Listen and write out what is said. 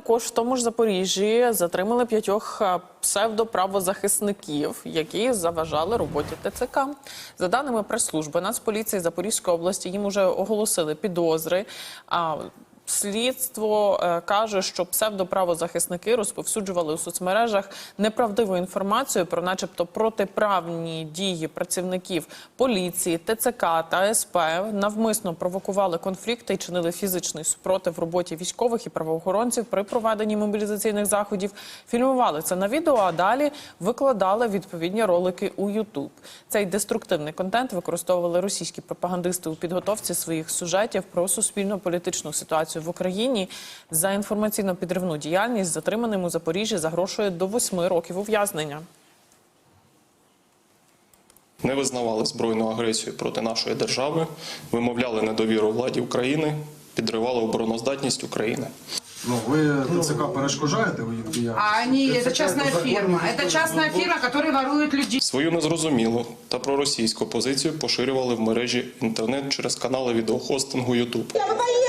також в тому ж Запоріжжі затримали п'ятьох е, псевдоправозахисників, які заважали роботі ТЦК. За даними прес-служби Нацполіції Запорізької області, їм уже оголосили підозри. Слідство е, каже, що псевдоправозахисники розповсюджували у соцмережах неправдиву інформацію про, начебто, протиправні дії працівників поліції, ТЦК та СП, навмисно провокували конфлікти і чинили фізичний супротив роботі військових і правоохоронців при проведенні мобілізаційних заходів. Фільмували це на відео, а далі викладали відповідні ролики у Ютуб. Цей деструктивний контент використовували російські пропагандисти у підготовці своїх сюжетів про суспільно-політичну ситуацію в Україні. За інформаційно-підривну діяльність затриманим у Запоріжжі загрошує до восьми років ув'язнення. не визнавали збройну агресію проти нашої держави, вимовляли недовіру владі України, підривали обороноздатність України. Ну, ви ТЦК перешкоджаєте у їх діяльності? А они, это частная фирма. Это частная фирма, которая ворует людей. Свою незрозумілу та проросійську позицію поширювали в мережі інтернет через канали відеохостингу YouTube. Я выдаю